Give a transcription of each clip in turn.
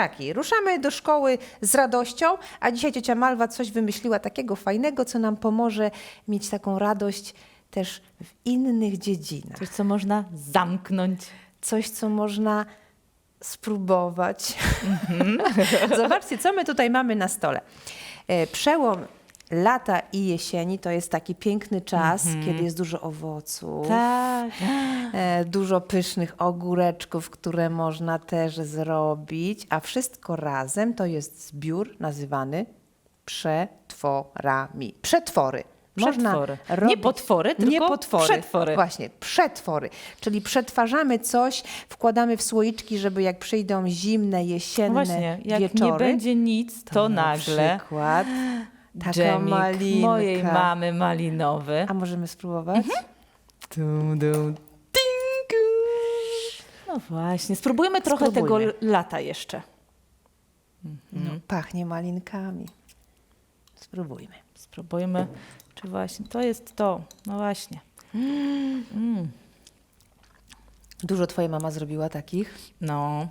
Dzieciaki, ruszamy do szkoły z radością, a dzisiaj ciocia Malwa coś wymyśliła takiego fajnego, co nam pomoże mieć taką radość też w innych dziedzinach. Coś, co można zamknąć. Coś, co można spróbować. Zobaczcie, co my tutaj mamy na stole. E, Przełom lata i jesieni to jest taki piękny czas, kiedy jest dużo owoców. Tak. E, dużo pysznych ogóreczków, które można też zrobić, a wszystko razem to jest zbiór nazywany przetworami. Przetwory. Przetwory. Nie potwory, nie tylko potwory. przetwory. Właśnie, przetwory. Czyli przetwarzamy coś, wkładamy w słoiczki, żeby jak przyjdą zimne, jesienne Właśnie, jak wieczory, nie będzie nic, to, na nagle przykład taka dżemik malinka. mojej mamy malinowy. A możemy spróbować? Mhm. Dum, dum, tingu. No właśnie, spróbujmy trochę Spróbujmy. tego lata jeszcze. No, pachnie malinkami. Spróbujmy. Spróbujmy, czy właśnie to jest to. No właśnie. Dużo twoja mama zrobiła takich? No,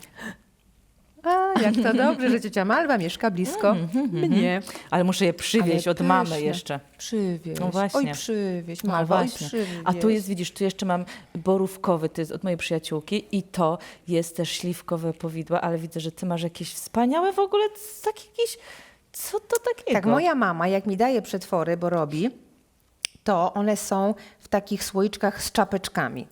A, jak to dobrze, że ciocia Malwa mieszka blisko mnie. ale muszę je przywieźć Ale od mamy pyszne. jeszcze. Przywieź. No właśnie. Oj, przywieź, No Malwa, oj, właśnie. przywieź. A tu jest, widzisz, tu jeszcze mam borówkowy, to jest od mojej przyjaciółki i to jest też śliwkowe powidła, ale widzę, że ty masz jakieś wspaniałe w ogóle, takie jakieś, co to takiego? Tak, moja mama, jak mi daje przetwory, bo robi, to one są w takich słoiczkach z czapeczkami.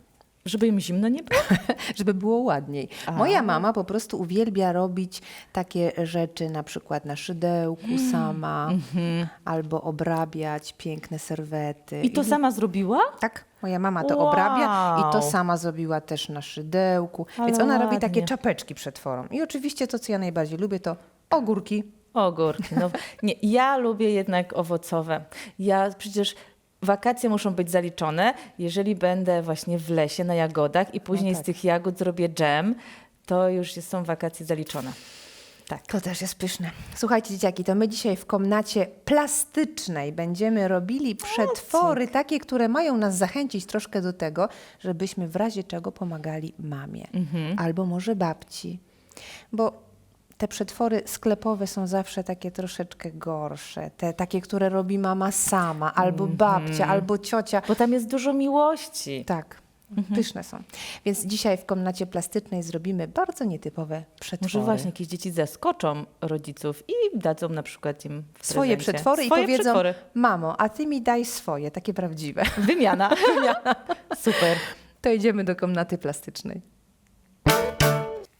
Żeby im zimno nie było? żeby było ładniej. Moja mama po prostu uwielbia robić takie rzeczy na przykład na szydełku Mm. sama, albo obrabiać piękne serwety. I to sama zrobiła? Tak, moja mama to obrabia i to Wow. sama zrobiła też na szydełku. Ale Więc ona robi ładnie. takie czapeczki przetworom. I oczywiście to, co ja najbardziej lubię, to ogórki. Ogórki. No, nie, ja lubię jednak owocowe. Ja przecież wakacje muszą być zaliczone, jeżeli będę właśnie w lesie na jagodach i później tak. z tych jagód zrobię dżem, to już są wakacje zaliczone. Tak. To też jest pyszne. Słuchajcie, dzieciaki, to my dzisiaj w komnacie plastycznej będziemy robili przetwory, takie, które mają nas zachęcić troszkę do tego, żebyśmy w razie czego pomagali mamie albo może babci. Bo te przetwory sklepowe są zawsze takie troszeczkę gorsze. Te takie, które robi mama sama, albo babcia, albo ciocia. Bo tam jest dużo miłości. Tak, pyszne są. Więc dzisiaj w komnacie plastycznej zrobimy bardzo nietypowe przetwory. Może właśnie jakieś dzieci zaskoczą rodziców i dadzą na przykład im swoje przetwory swoje i powiedzą, przetwory. mamo, a ty mi daj swoje, takie prawdziwe. Wymiana. Super. To idziemy do komnaty plastycznej.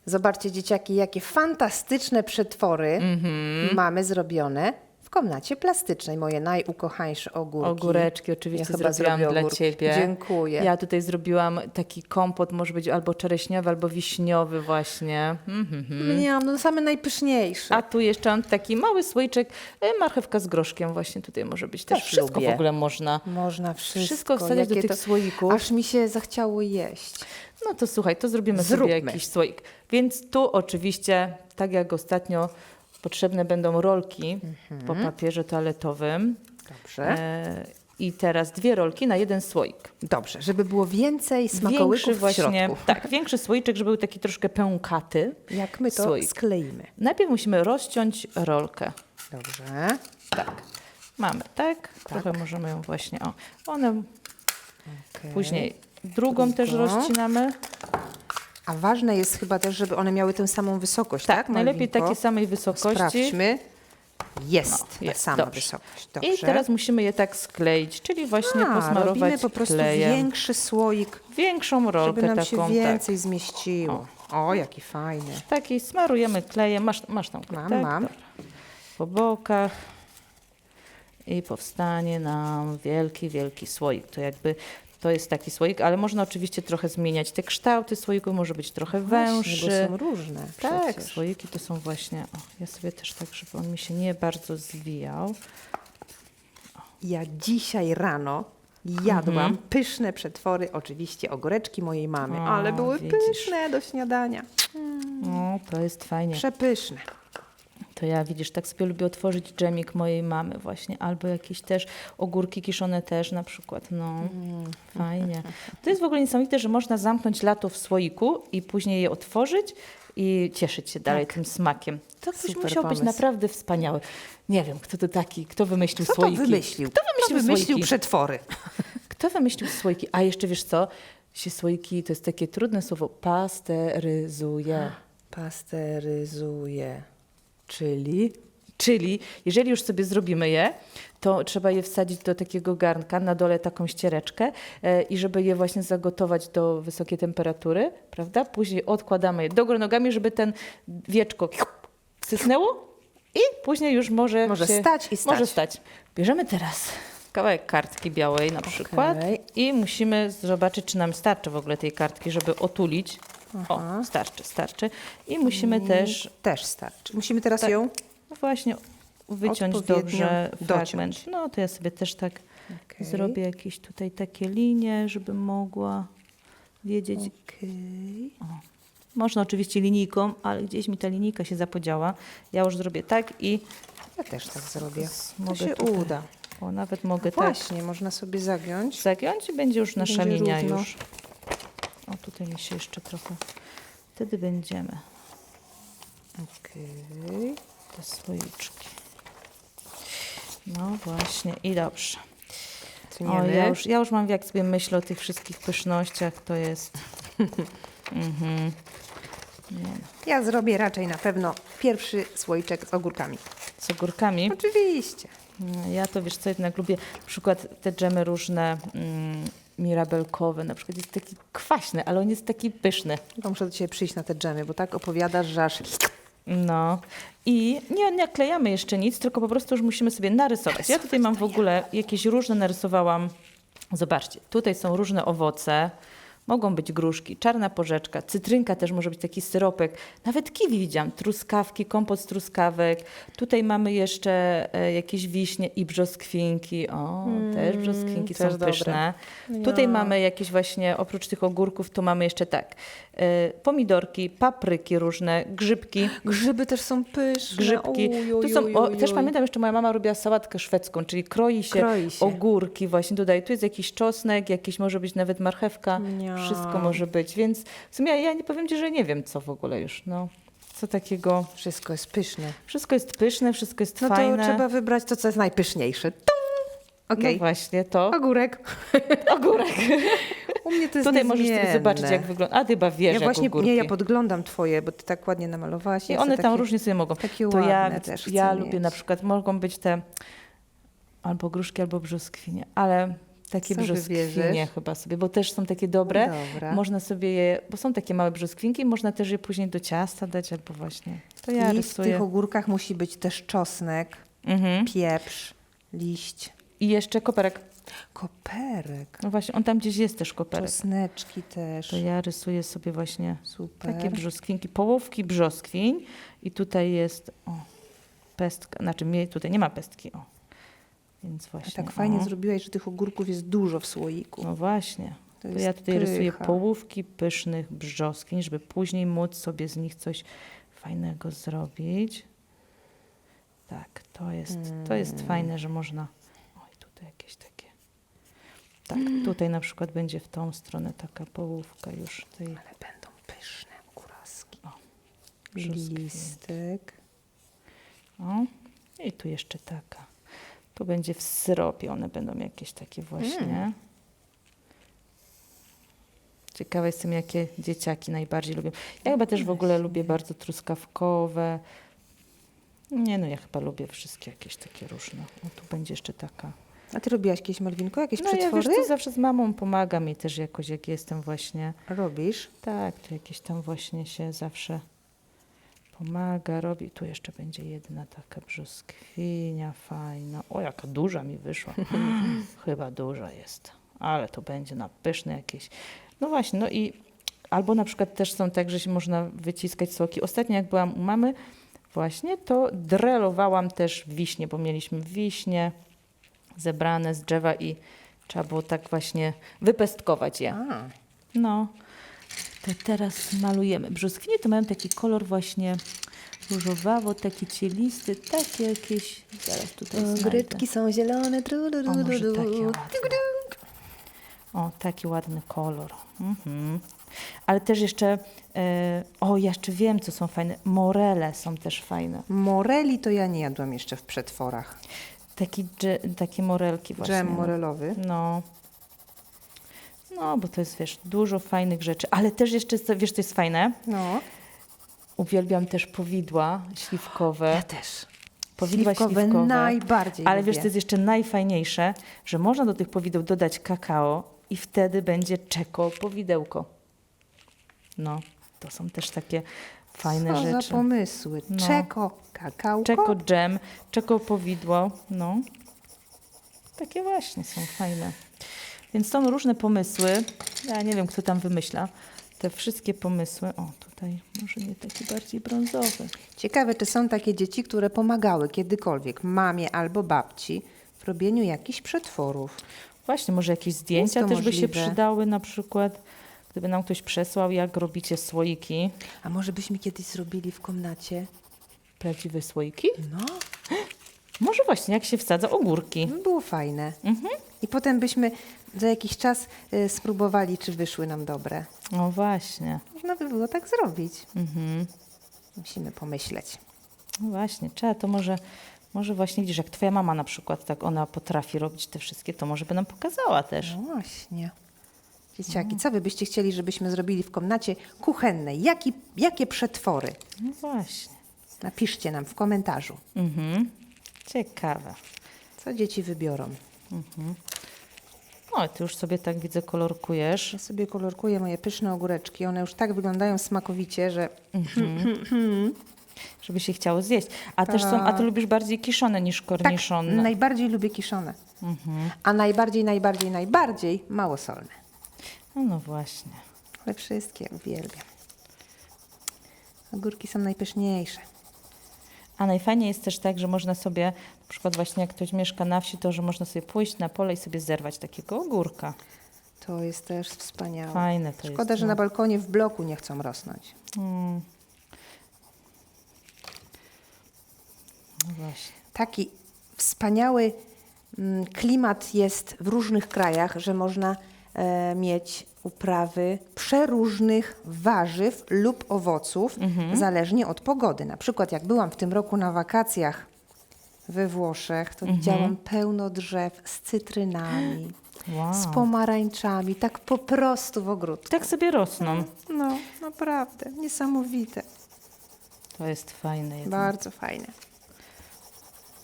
Zobaczcie, dzieciaki, jakie fantastyczne przetwory Mhm. mamy zrobione w komnacie plastycznej. Moje najukochańsze ogórki. Ogóreczki oczywiście Ja zrobiłam dla ogórki. ciebie. Dziękuję. Ja tutaj zrobiłam taki kompot, może być albo czereśniowy, albo wiśniowy właśnie. Mhm. Nie, no same najpyszniejsze. A tu jeszcze mam taki mały słoiczek, e, marchewka z groszkiem właśnie tutaj może być. Też Też wszystko lubię. w ogóle można. Można wszystko. Wszystko wsadzić do tych to- słoików. Aż mi się zachciało jeść. No to słuchaj, to zrobimy Zróbmy. sobie jakiś słoik. Więc tu oczywiście, tak jak ostatnio, potrzebne będą rolki po Mhm. papierze toaletowym. Dobrze. E, I teraz dwie rolki na jeden słoik. Dobrze, żeby było więcej smakołyków Większy w właśnie, środku. tak, większy słoiczek, żeby był taki troszkę pękaty. Jak my to Słoik. skleimy. Najpierw musimy rozciąć rolkę. Dobrze. Tak. Mamy, tak? Trochę możemy ją właśnie, o. One Okej. później drugą też rozcinamy. A ważne jest chyba też, żeby one miały tę samą wysokość, tak? Tak, najlepiej Malwinko? takiej samej wysokości. Sprawdźmy. Jest, No, ta jest, sama dobrze. wysokość. Dobrze. I teraz musimy je tak skleić, czyli właśnie A, posmarować robimy po prostu klejem. większy słoik, Większą rolkę żeby nam się taką, więcej zmieściło. O, jaki fajny. tak. Taki smarujemy klejem. Masz, masz tam klej, Mam, tak? mam. Dobra. Po bokach. I powstanie nam wielki, wielki słoik. To jakby to jest taki słoik, ale można oczywiście trochę zmieniać te kształty słoików, może być trochę węższy. Właśnie, są różne Tak, przecież. słoiki to są właśnie. O, ja sobie też tak, żeby on mi się nie bardzo zwijał. Ja dzisiaj rano jadłam Mhm. pyszne przetwory, oczywiście ogóreczki mojej mamy, O, ale były widzisz. pyszne do śniadania. O, to jest fajnie. Przepyszne. To ja widzisz, tak sobie lubię otworzyć dżemik mojej mamy właśnie, albo jakieś też ogórki kiszone też na przykład, no fajnie. To jest w ogóle niesamowite, że można zamknąć lato w słoiku i później je otworzyć i cieszyć się dalej tym smakiem. To Tak. Super musiał być pomysł. naprawdę wspaniały. Nie wiem, kto to taki, kto wymyślił Kto to słoiki. wymyślił? Kto wymyślił, wymyślił słoiki? przetwory? Kto wymyślił słoiki? A jeszcze wiesz co? Się słoiki, to jest takie trudne słowo, pasteryzuje. Pasteryzuje. Czyli? Czyli jeżeli już sobie zrobimy je, to trzeba je wsadzić do takiego garnka, na dole taką ściereczkę e, i żeby je właśnie zagotować do wysokiej temperatury, prawda? Później odkładamy je do góry nogami, żeby ten wieczko sysnęło i później już może Może się, stać i stać. Może stać. Bierzemy teraz kawałek kartki białej na przykład Okej. i musimy zobaczyć, czy nam starczy w ogóle tej kartki, żeby otulić. O, starczy, starczy. I musimy też Też starczy. Musimy teraz Tak. ją... no właśnie wyciąć dobrze dociąć. fragment. No to ja sobie też tak Okej. zrobię jakieś tutaj takie linie, żeby mogła wiedzieć. Okej. Można oczywiście linijką, ale gdzieś mi ta linijka się zapodziała. Ja już zrobię tak i Ja też tak zrobię. To się tutaj- uda. o, nawet mogę tak Właśnie, można sobie zagiąć. zagiąć i będzie już nasza Będzie linia równo. już. O, tutaj mi się jeszcze trochę. Wtedy będziemy Okej. te słoiczki. No właśnie i dobrze. O, ja, już, ja już mam, jak sobie myślę o tych wszystkich pysznościach, to jest. mhm. Nie no. Ja zrobię raczej na pewno pierwszy słoiczek z ogórkami. Z ogórkami. Oczywiście. Ja to wiesz co, jednak lubię na przykład te dżemy różne mm, mirabelkowe, na przykład jest taki kwaśny, ale on jest taki pyszny. To muszę do Ciebie przyjść na te dżemy, bo tak opowiadasz, że aż... No i nie naklejamy jeszcze nic, tylko po prostu już musimy sobie narysować. Ja tutaj mam w ogóle jakieś różne narysowałam. Zobaczcie, tutaj są różne owoce. Mogą być gruszki, czarna porzeczka, cytrynka też może być taki syropek. Nawet kiwi widziałam, truskawki, kompot z truskawek. Tutaj mamy jeszcze e, jakieś wiśnie i brzoskwinki. O, też brzoskwinki też są dobre. pyszne. Tutaj mamy jakieś właśnie, oprócz tych ogórków, to mamy jeszcze tak, pomidorki, papryki różne, grzybki. Grzyby też są pyszne. Grzybki. Tu są, o, też pamiętam jeszcze moja mama robiła sałatkę szwedzką, czyli kroi się, Kroi się. ogórki właśnie tutaj. Tu jest jakiś czosnek, jakiś może być nawet marchewka. Miam. Wszystko może być, więc w sumie ja nie powiem Ci, że nie wiem co w ogóle już. No, co takiego. Wszystko jest pyszne. Wszystko jest pyszne, wszystko jest No fajne. to trzeba wybrać to, co jest najpyszniejsze. Tum! Okej. No właśnie, to Ogórek. ogórek. U mnie to jest Tutaj możesz sobie niezmienne. zobaczyć jak wygląda. A ty chyba wiesz Ja jak właśnie, ogórki. nie, ja podglądam twoje, bo ty tak ładnie namalowałaś. I Ja one chcę tam takie- różnie sobie mogą. takie to ja, ładne też ja chcę lubię mieć. na przykład, mogą być te albo gruszki, albo brzoskwinie, ale takie Co brzoskwinie wybierzesz? chyba sobie, bo też są takie dobre. Dobra. Można sobie je, bo są takie małe brzoskwinki, można też je później do ciasta dać albo właśnie. To ja I w rysuję. tych ogórkach musi być też czosnek, Mhm. pieprz, liść, I jeszcze koperek. Koperek, No właśnie, on tam gdzieś jest też koperek. czosneczki też. To ja rysuję sobie właśnie Super. takie brzoskwinki, połówki brzoskwiń i tutaj jest o, pestka, znaczy mnie tutaj nie ma pestki, o. Więc A właśnie. tak fajnie o. zrobiłaś, że tych ogórków jest dużo w słoiku. No właśnie. To To, ja tutaj rysuję pycha. połówki pysznych brzoskwiń, żeby później móc sobie z nich coś fajnego zrobić. Tak, to jest, to jest Mm. fajne, że można. Oj, tutaj jakieś takie. Tak, tutaj na przykład będzie w tą stronę taka połówka już tej. Ale będą pyszne kuraski. O. Listek. O, i tu jeszcze taka. Tu będzie w syropie, one będą jakieś takie właśnie. Mm. Ciekawe jestem, jakie dzieciaki najbardziej lubią. Ja chyba też w ogóle lubię bardzo truskawkowe. Nie no, ja chyba lubię wszystkie jakieś takie różne. O, tu będzie jeszcze taka. A ty robiłaś jakieś, Malwinko, jakieś No ja przetwory? wiesz co, zawsze z mamą pomagam i też jakoś jak jestem właśnie. Robisz? Tak, to jakieś tam właśnie się zawsze pomaga, robi. Tu jeszcze będzie jedna taka brzoskwinia fajna. O, jaka duża mi wyszła. Chyba duża jest, ale to będzie na pyszne jakieś. No właśnie, no i albo na przykład też są tak, że się można wyciskać soki. Ostatnio jak byłam u mamy właśnie, to drelowałam też wiśnie, bo mieliśmy wiśnie zebrane z drzewa i trzeba było tak właśnie wypestkować je. A, No, to teraz malujemy. Brzoskwinie to mają taki kolor właśnie różowawo, taki cielisty, takie jakieś, zaraz tutaj znajdę. grytki są zielone. Tru, du, du, O, może du. takie ładne. O, taki ładny kolor. Mhm. Ale też jeszcze, e, o, jeszcze wiem, co są fajne. Morele są też fajne. Moreli to ja nie jadłam jeszcze w przetworach. Taki, dże- takie morelki właśnie. Dżem no. morelowy. No. No, bo to jest, wiesz, dużo fajnych rzeczy. Ale też jeszcze, wiesz, to jest fajne. No. Uwielbiam też powidła śliwkowe. Ja też. Powidła Śliwkowe śliwkowe. najbardziej Ale lubię. wiesz, co jest jeszcze najfajniejsze, że można do tych powideł dodać kakao i wtedy będzie czeko powidełko. No, to są też takie fajne Co rzeczy. za pomysły. No. Czeko, kakałko. Czeko dżem, czeko powidło, no. Takie właśnie są fajne. Więc są różne pomysły. Ja nie wiem, kto tam wymyśla te wszystkie pomysły. O, tutaj może nie taki bardziej brązowy. Ciekawe, czy są takie dzieci, które pomagały kiedykolwiek mamie albo babci w robieniu jakichś przetworów. Właśnie, może jakieś zdjęcia też by się możliwe. przydały na przykład, gdyby nam ktoś przesłał, jak robicie słoiki. A może byśmy kiedyś zrobili w komnacie? Prawdziwe słoiki? No, Może właśnie, jak się wsadza ogórki. by było fajne. Mhm. I potem byśmy za jakiś czas y, spróbowali, czy wyszły nam dobre. No właśnie. Można by było tak zrobić. Mhm. Musimy pomyśleć. No właśnie, trzeba to może, może właśnie widzisz, jak twoja mama na przykład, tak ona potrafi robić te wszystkie, to może by nam pokazała też. No właśnie. Dzieciaki, co wy byście chcieli, żebyśmy zrobili w komnacie kuchennej? Jaki, jakie przetwory? No właśnie. Napiszcie nam w komentarzu, Mhm. Ciekawe. co dzieci wybiorą. O, ty już sobie tak widzę kolorkujesz. Ja sobie kolorkuję moje pyszne ogóreczki. One już tak wyglądają smakowicie, że Żeby się chciało zjeść. A też są, a ty Tak. lubisz bardziej kiszone niż tak, korniszone. najbardziej lubię kiszone. Mhm. A najbardziej, najbardziej, najbardziej małosolne. No, no właśnie. Ale wszystkie uwielbiam. Ogórki są najpyszniejsze. A najfajniej jest też tak, że można sobie, na przykład właśnie jak ktoś mieszka na wsi, to że można sobie pójść na pole i sobie zerwać takiego ogórka. To jest też wspaniałe. Fajne to Szkoda, jest. że no. na balkonie w bloku nie chcą rosnąć. Mm. No właśnie. Taki wspaniały mm, klimat jest w różnych krajach, że można mieć uprawy przeróżnych warzyw lub owoców, Mhm. zależnie od pogody. Na przykład jak byłam w tym roku na wakacjach we Włoszech, to Mhm. widziałam pełno drzew z cytrynami, Wow. z pomarańczami, tak po prostu w ogródku. Tak sobie rosną. No, naprawdę, niesamowite. To jest fajne. Jednak. Bardzo fajne.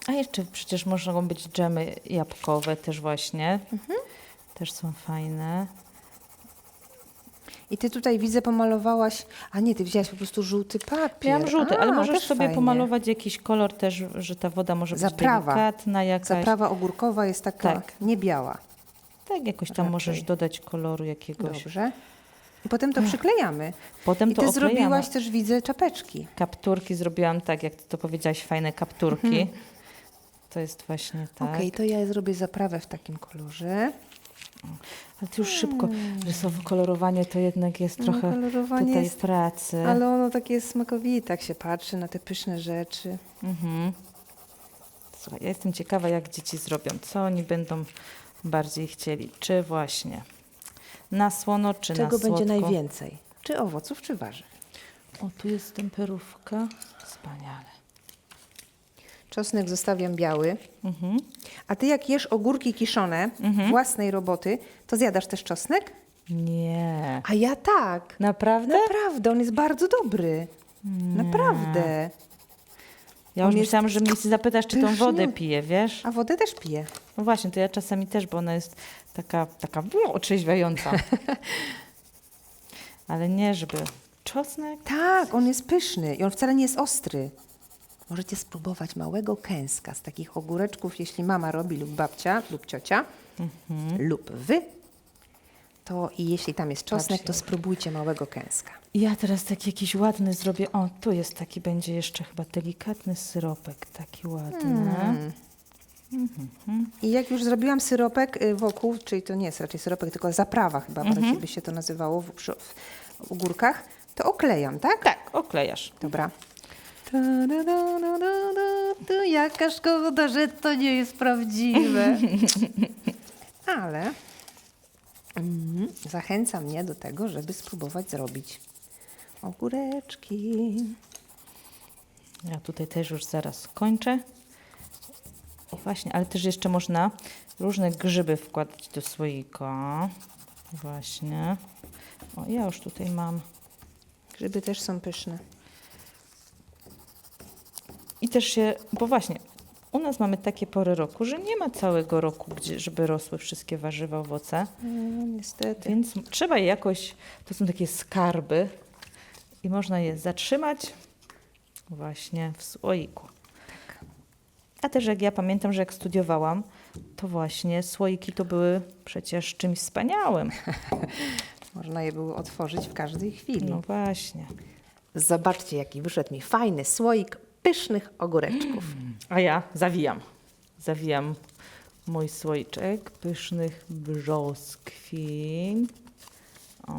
A jeszcze przecież mogą być dżemy jabłkowe też właśnie. Też są fajne. I ty tutaj widzę pomalowałaś, a nie, ty wzięłaś po prostu żółty papier. Miałam żółty, a, ale możesz sobie fajnie. pomalować jakiś kolor też, że ta woda może być Zaprawa. delikatna jakaś. Zaprawa ogórkowa jest taka Tak. nie biała. Tak, jakoś tam Raczej. możesz dodać koloru jakiegoś. Dobrze. I potem to przyklejamy. Potem I to ty oklejamy. zrobiłaś też, widzę, czapeczki. Kapturki zrobiłam tak, jak ty to powiedziałaś, fajne kapturki. To jest właśnie tak. Okej, to ja zrobię zaprawę w takim kolorze. Ale ty już szybko, rysowo kolorowanie to jednak jest No, trochę tutaj jest- pracy. Ale ono takie jest smakowite, jak się patrzy na te pyszne rzeczy. Mhm. Słuchaj, ja jestem ciekawa, jak dzieci zrobią. Co oni będą bardziej chcieli? Czy właśnie na słono, czy Czego na słodko? będzie najwięcej? Czy owoców, czy warzyw? O, tu jest temperówka. Wspaniale. Czosnek zostawiam biały. Mhm. A ty jak jesz ogórki kiszone własnej roboty, to zjadasz też czosnek? Nie. A ja tak. Naprawdę? Naprawdę, on jest bardzo dobry. Naprawdę. Ja On już jest myślałam, że mnie zapytasz, czy tą pyszny. wodę pije, wiesz? A wodę też piję. No właśnie, to ja czasami też, bo ona jest taka, taka otrzeźwiająca. Ale nie, żeby czosnek. Tak, on jest pyszny i on wcale nie jest ostry. Możecie spróbować małego kęska z takich ogóreczków, jeśli mama robi lub babcia lub ciocia lub wy. To i jeśli tam jest czosnek, to spróbujcie małego kęska. Ja teraz taki jakiś ładny zrobię. O, tu jest taki, będzie jeszcze chyba delikatny syropek, taki ładny. I jak już zrobiłam syropek y, wokół, czyli to nie jest raczej syropek, tylko zaprawa chyba bardziej by się to nazywało w, przy, w ogórkach, to oklejam, tak? Tak, oklejasz. Dobra. Jaka szkoda, że to nie jest prawdziwe. Ale Mm, zachęca mnie do tego, żeby spróbować zrobić ogóreczki. Ja tutaj też już zaraz kończę. I właśnie, ale też jeszcze można różne grzyby wkładać do słoika. Właśnie. O, ja już tutaj mam. Grzyby też są pyszne. Też się, bo właśnie, u nas mamy takie pory roku, że nie ma całego roku, gdzie, żeby rosły wszystkie warzywa, owoce. No, niestety. Więc trzeba je jakoś, to są takie skarby i można je zatrzymać właśnie w słoiku. A też jak ja pamiętam, że jak studiowałam, to właśnie słoiki to były przecież czymś wspaniałym. Można je było otworzyć w każdej chwili. No właśnie. Zobaczcie, jaki wyszedł mi fajny słoik pysznych ogóreczków. A ja zawijam. Zawijam mój słoiczek pysznych brzoskwiń. O,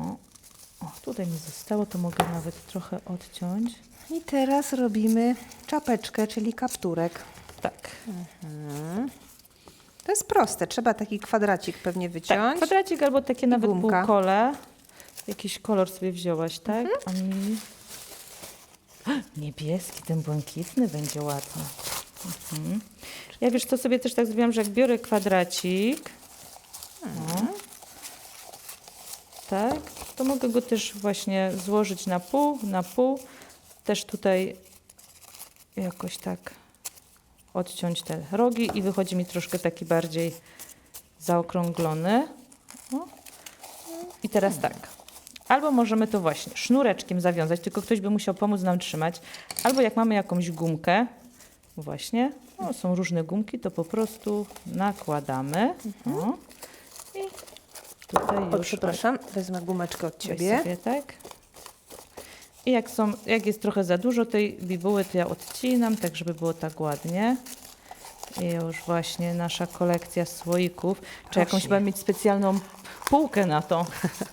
o, tutaj mi zostało, to mogę nawet trochę odciąć. I teraz robimy czapeczkę, czyli kapturek. Tak. To jest proste. Trzeba taki kwadracik pewnie Tak, wyciąć. kwadracik albo takie nawet gumka. półkole. Jakiś kolor sobie wzięłaś, tak? A mi... Niebieski, ten błękitny będzie ładny. Mhm. Ja wiesz co, sobie też tak zrobiłam, że jak biorę kwadracik, no, tak, to mogę go też właśnie złożyć na pół, na pół. Też tutaj jakoś tak odciąć te rogi i wychodzi mi troszkę taki bardziej zaokrąglony. O. I teraz tak. Albo możemy to właśnie sznureczkiem zawiązać, tylko ktoś by musiał pomóc nam trzymać. Albo jak mamy jakąś gumkę, właśnie, o, są różne gumki, to po prostu nakładamy. O. I tutaj O, już przepraszam, wezmę gumeczkę od ciebie. Sobie, tak. I jak, są, jak jest trochę za dużo tej bibuły, to ja odcinam, tak żeby było tak ładnie. I już właśnie nasza kolekcja słoików. Czy jakąś trzeba mieć specjalną półkę na to?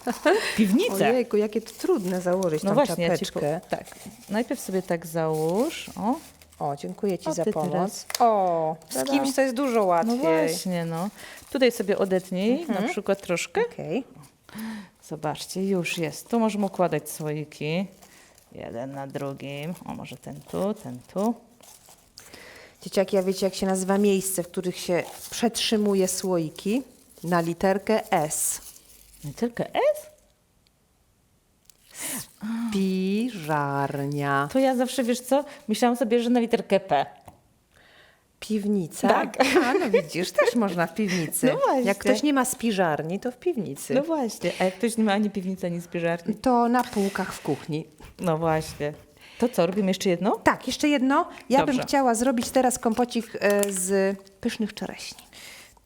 Piwnicę. Ojejku, jakie to trudne założyć No tą właśnie, ja po, czapeczkę. tak. Najpierw sobie tak załóż. O, O, dziękuję Ci O, za pomoc. teraz. O, z kimś to jest dużo no łatwiej. właśnie, no. Tutaj sobie odetnij na przykład troszkę. Okej. Zobaczcie, już jest. Tu możemy układać słoiki. Jeden na drugim. O, może ten tu, ten tu. Dzieciaki, a wiecie jak się nazywa miejsce, w których się przetrzymuje słoiki? Na literkę S. Tylko S? Piżarnia. To ja zawsze, wiesz co, myślałam sobie, że na literkę P. Piwnica? Tak. A, no widzisz, też można w piwnicy. No właśnie. Jak ktoś nie ma spiżarni, to w piwnicy. No właśnie. A jak ktoś nie ma ani piwnicy, ani spiżarni? To na półkach w kuchni. No właśnie. To co, robimy jeszcze jedno? Tak, jeszcze jedno. Ja bym Dobrze. chciała zrobić teraz kompocik e, z pysznych czereśni.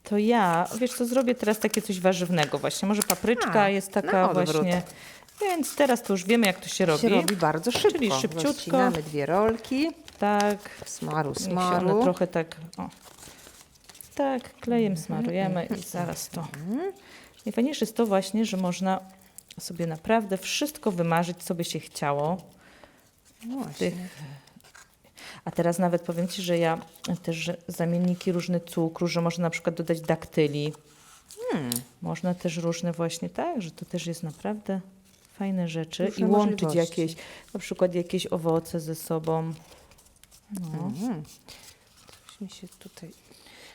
To ja, wiesz co, zrobię teraz takie coś warzywnego właśnie. Może papryczka A, jest na taka odwrót. właśnie. Więc teraz to już wiemy, jak to się robi. Się robi bardzo szybko. Czyli szybciutko. Rozcinamy dwie rolki. Tak. Smaru, smaru. one trochę tak, o. Tak, klejem Mhm, smarujemy i zaraz to. Najfajniejsze jest to właśnie, że można sobie naprawdę wszystko wymarzyć, co by się chciało. No właśnie. Tych. A teraz nawet powiem Ci, że ja też zamienniki różne cukru, że można na przykład dodać daktyli. Hmm. Można też różne właśnie tak, że to też jest naprawdę fajne rzeczy Różne i łączyć możliwości. jakieś, na przykład jakieś owoce ze sobą. No. Mhm. Coś mi się tutaj...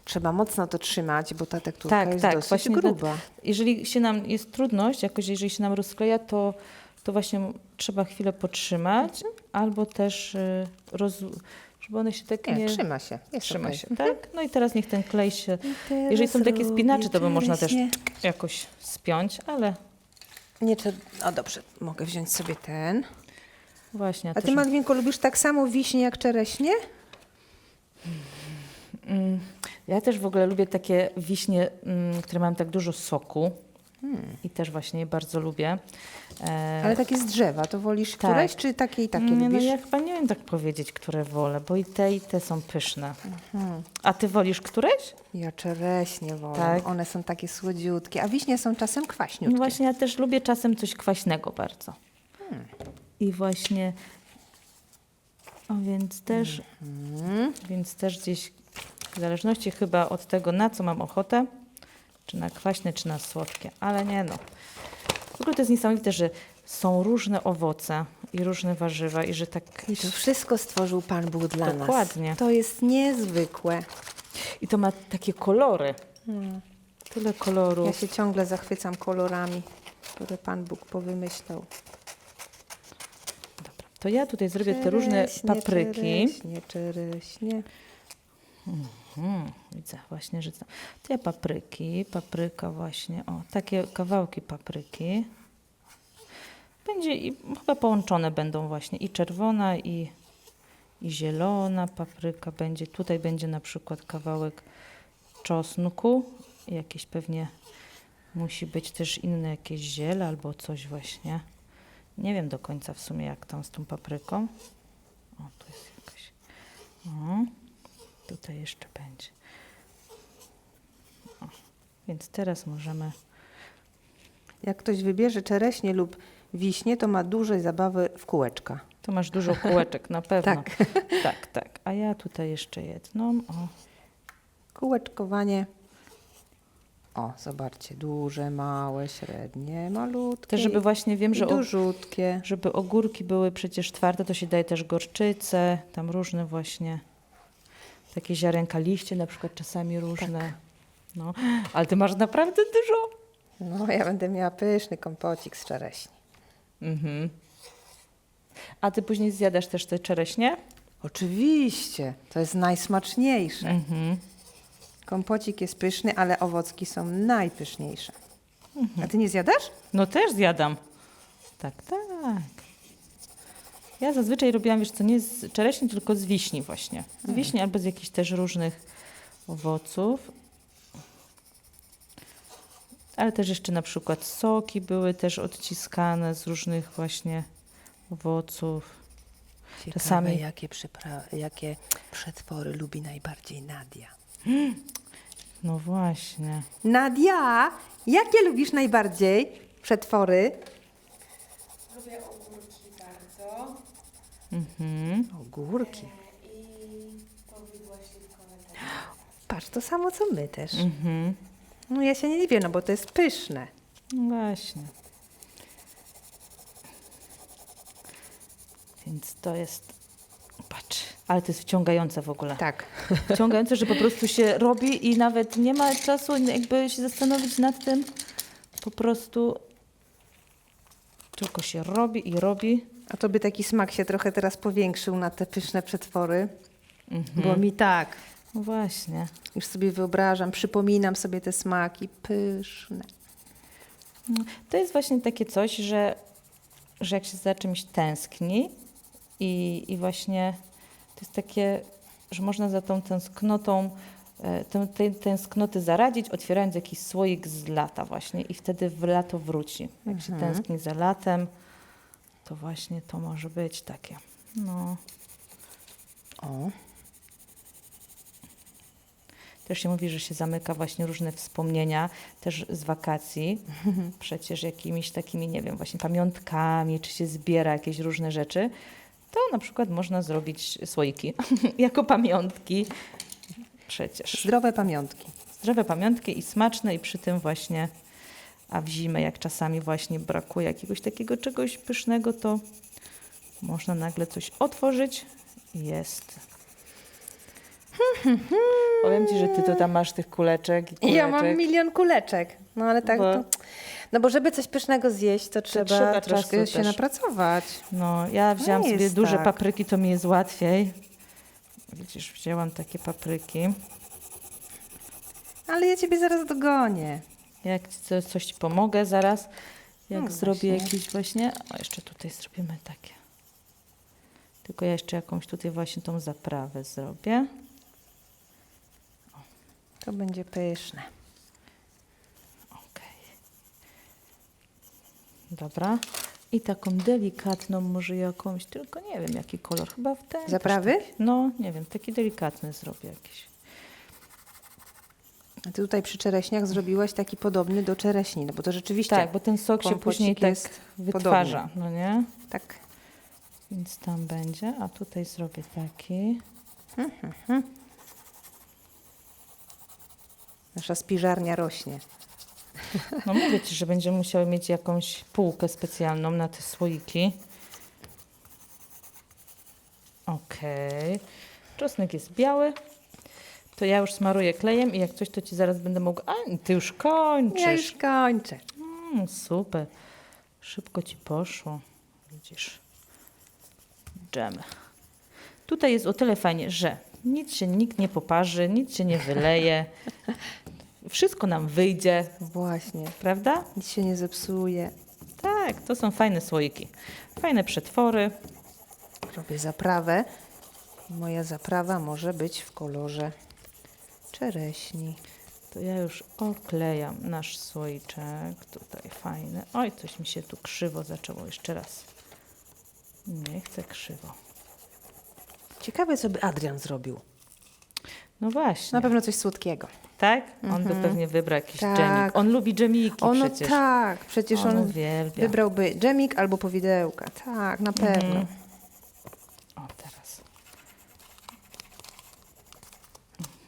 Trzeba mocno to trzymać, bo ta tekturka Tak, jest tak, dosyć właśnie gruba. Jeżeli się nam jest trudność, jakoś jeżeli się nam rozkleja, to, to właśnie trzeba chwilę potrzymać, albo też y, roz, żeby one się tak Nie, nie, trzyma się. Jest trzyma okej. się, tak? No i teraz niech ten klej się, jeżeli są takie spinacze, to by można też jakoś spiąć, ale Nie, to... O dobrze, mogę wziąć sobie ten. właśnie. A też, ty, Magdaleno, lubisz tak samo wiśnie jak czereśnie? mm, ja też w ogóle lubię takie wiśnie, mm, które mają tak dużo soku i też właśnie bardzo lubię. E, Ale takie z drzewa, to wolisz tak. któreś, czy takie i takie nie, no lubisz? ja chyba nie wiem tak powiedzieć, które wolę, bo i te, i te są pyszne. Mhm. A ty wolisz któreś? Ja czereśnie wolę. Tak. One są takie słodziutkie, a wiśnie są czasem kwaśniutkie. No właśnie, ja też lubię czasem coś kwaśnego bardzo. I właśnie, o więc też, Mhm. więc też gdzieś w zależności chyba od tego, na co mam ochotę, czy na kwaśne, czy na słodkie, ale nie no. W ogóle to jest niesamowite, że są różne owoce i różne warzywa i że tak... I to wszystko stworzył Pan Bóg dla nas. Dokładnie. To jest niezwykłe. I to ma takie kolory. Tyle kolorów. Ja się ciągle zachwycam kolorami, które Pan Bóg powymyślał. To ja tutaj zrobię te różne Czereśnie, papryki. Czereśnie, czereśnie. Hmm, widzę właśnie, że to te papryki, papryka właśnie, o, takie kawałki papryki. Będzie i chyba połączone będą właśnie i czerwona i, i zielona papryka będzie. Tutaj będzie na przykład kawałek czosnku, jakieś pewnie musi być też inne jakieś ziele albo coś właśnie. Nie wiem do końca w sumie jak tam z tą papryką. O, tu jest jakaś. O. Tutaj jeszcze będzie. O, więc teraz możemy. Jak ktoś wybierze czereśnie lub wiśnie, to ma duże zabawy w kółeczka. Tu masz dużo kółeczek, na pewno. Tak. tak, tak. A ja tutaj jeszcze jedną. O, Kółeczkowanie. O, zobaczcie, duże, małe, średnie, malutkie. też, żeby właśnie wiem, że dużutkie. żeby ogórki były przecież twarde, to się daje też gorczycę, tam różne właśnie takie ziarenka, liście na przykład czasami różne. No, ale ty masz naprawdę dużo. No, ja będę miała pyszny kompocik z czereśni. Mhm. A ty później zjadasz też te czereśnie? Oczywiście, to jest najsmaczniejsze. Mhm. Kompocik jest pyszny, ale owocki są najpyszniejsze. A ty nie zjadasz? No też zjadam. Tak, tak. Ja zazwyczaj robiłam, wiesz co, nie z czereśni, tylko z wiśni właśnie. Z wiśni albo z jakichś też różnych owoców. Ale też jeszcze na przykład soki były też odciskane z różnych właśnie owoców. Ciekawe, Czasami- jakie, przypra- jakie przetwory lubi najbardziej Nadia. No właśnie. Nadia, jakie lubisz najbardziej przetwory? Mhm. Ogórki. Patrz, to samo co my też. Mhm. No ja się nie dziwię, no bo to jest pyszne. No właśnie. Więc to jest. Patrz, ale to jest wciągające w ogóle. Tak. Wciągające, że po prostu się robi i nawet nie ma czasu jakby się zastanowić nad tym. Po prostu tylko się robi i robi. A to by taki smak się trochę teraz powiększył na te pyszne przetwory. Mhm. Bo mi tak. No właśnie. Już sobie wyobrażam, przypominam sobie te smaki pyszne. To jest właśnie takie coś, że, że jak się za czymś tęskni i, i właśnie to jest takie, że można za tą tęsknotą, e, tę, tęsknoty zaradzić, otwierając jakiś słoik z lata właśnie i wtedy w lato wróci. Jak się tęskni za latem, to właśnie to może być takie. No. O, Też się mówi, że się zamyka właśnie różne wspomnienia też z wakacji, przecież jakimiś takimi, nie wiem, właśnie pamiątkami, czy się zbiera jakieś różne rzeczy, to na przykład można zrobić słoiki jako pamiątki. Przecież. zdrowe pamiątki. Zdrowe pamiątki i smaczne i przy tym właśnie, a w zimę jak czasami właśnie brakuje jakiegoś takiego czegoś pysznego, to można nagle coś otworzyć i jest. Powiem Ci, że Ty to tam masz tych kuleczek i kuleczek. Ja mam milion kuleczek. No ale tak Bo- to... No bo żeby coś pysznego zjeść, to trzeba, trzeba troszkę się też. napracować. No, ja wzięłam nie sobie duże tak. papryki, to mi jest łatwiej. Widzisz, wzięłam takie papryki. Ale ja ciebie zaraz dogonię. Jak coś ci pomogę zaraz, jak No zrobię właśnie. jakieś właśnie. O, jeszcze tutaj zrobimy takie. Tylko ja jeszcze jakąś tutaj właśnie tą zaprawę zrobię. To będzie pyszne. Okej. Dobra. I taką delikatną, może jakąś, tylko nie wiem jaki kolor, chyba w ten. Zaprawy? taki- No, nie wiem, taki delikatny zrobię jakiś. A ty tutaj przy czereśniach zrobiłaś taki podobny do czereśni, no bo to rzeczywiście Tak, bo ten sok się później tak wytwarza, no nie? tak. Więc tam będzie, a tutaj zrobię taki. Nasza spiżarnia rośnie. No mówię Ci, że będziemy musiały mieć jakąś półkę specjalną na te słoiki. Okej. Czosnek jest biały. To ja już smaruję klejem i jak coś, to Ci zaraz będę mogła... A, Ty już kończysz. Ja już kończę. Mm, super. Szybko ci poszło. Widzisz. Dżem. Tutaj jest o tyle fajnie, że nic się nikt nie poparzy, nic się nie wyleje. Wszystko nam wyjdzie, Właśnie. prawda? Nic się nie zepsuje. Tak, to są fajne słoiki. Fajne przetwory. Robię zaprawę. Moja zaprawa może być w kolorze czereśni. To ja już oklejam nasz słoiczek. Tutaj fajny. Oj, coś mi się tu krzywo zaczęło. Jeszcze raz. Nie chcę krzywo. Ciekawe, co by Adrian zrobił. No właśnie. Na pewno coś słodkiego. Tak? On by pewnie wybrał jakiś Tak. dżemik. On lubi dżemiki Ono przecież. tak, przecież On on, uwielbia. wybrałby dżemik albo powidełka. Tak, na pewno. Mhm. O, teraz.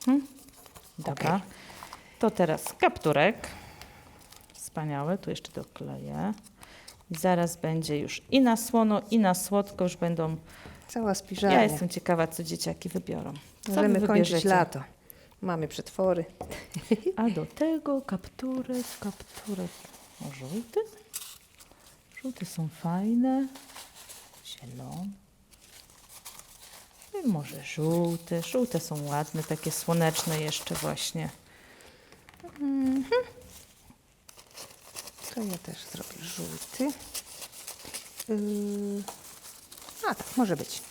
Mhm. Dobra. Okej. To teraz kapturek. Wspaniały. Tu jeszcze dokleję. I zaraz będzie już i na słono, i na słodko już będą. Cała spiżarnia. Ja jestem ciekawa, co dzieciaki wybiorą. Co Możemy wy kończyć lato. Mamy przetwory. A do tego kapturek, kapturek o, żółty. Żółte są fajne. Zielony. Może żółte. Żółte są ładne, takie słoneczne jeszcze właśnie. To ja też zrobię żółty. Yy... A tak, może być.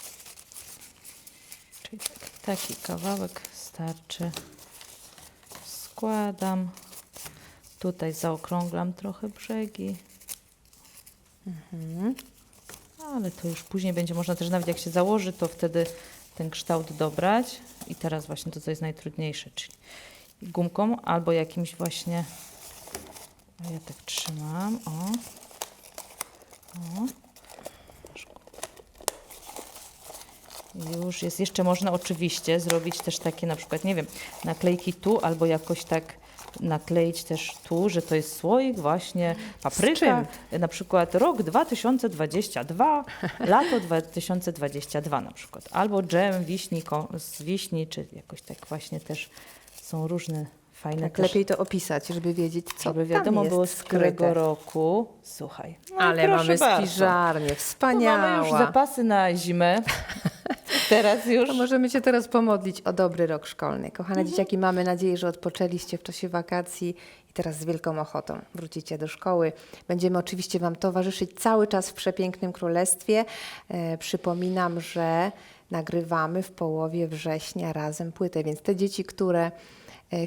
Czyli taki, taki kawałek starczy. Składam. Tutaj zaokrąglam trochę brzegi. Ale to już później będzie można też nawet jak się założy, to wtedy ten kształt dobrać. I teraz właśnie to, co jest najtrudniejsze, czyli gumką albo jakimś właśnie. Ja tak trzymam. O. O. Już jest. Jeszcze można oczywiście zrobić też takie na przykład, nie wiem, naklejki tu albo jakoś tak nakleić też tu, że to jest słoik właśnie papryka, na przykład rok 2022, lato 2022 na przykład, albo dżem wiśni z wiśni, czy jakoś tak właśnie też są różne fajne Tak też, lepiej to opisać, żeby wiedzieć, co żeby wiadomo było z którego skryte. roku. Słuchaj. No Ale mamy spiżarnię, wspaniała. mamy już zapasy na zimę. Teraz już. To możemy się teraz pomodlić o dobry rok szkolny. Kochane dzieciaki, mamy nadzieję, że odpoczęliście w czasie wakacji i teraz z wielką ochotą wrócicie do szkoły. Będziemy oczywiście Wam towarzyszyć cały czas w przepięknym królestwie. E, przypominam, że nagrywamy w połowie września razem płytę, więc te dzieci, które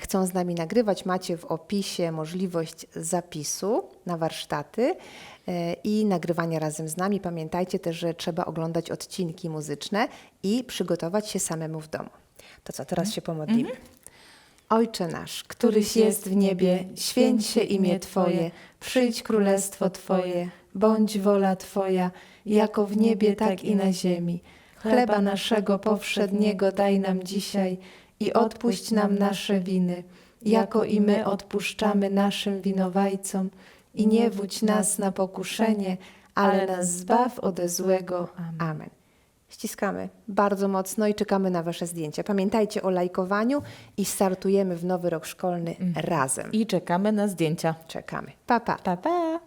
chcą z nami nagrywać, macie w opisie możliwość zapisu na warsztaty e, i nagrywania razem z nami. Pamiętajcie też, że trzeba oglądać odcinki muzyczne i przygotować się samemu w domu. To co, teraz się pomodlimy. Ojcze nasz, któryś jest w niebie, święć się imię Twoje, przyjdź królestwo Twoje, bądź wola Twoja, jako w niebie, tak i na ziemi. Chleba naszego powszedniego daj nam dzisiaj i odpuść nam nasze winy, jako i my odpuszczamy naszym winowajcom. I nie wódź nas na pokuszenie, ale nas zbaw ode złego. Amen. Ściskamy bardzo mocno i czekamy na Wasze zdjęcia. Pamiętajcie o lajkowaniu i startujemy w nowy rok szkolny razem. I czekamy na zdjęcia. Czekamy. Pa, pa. Pa, pa.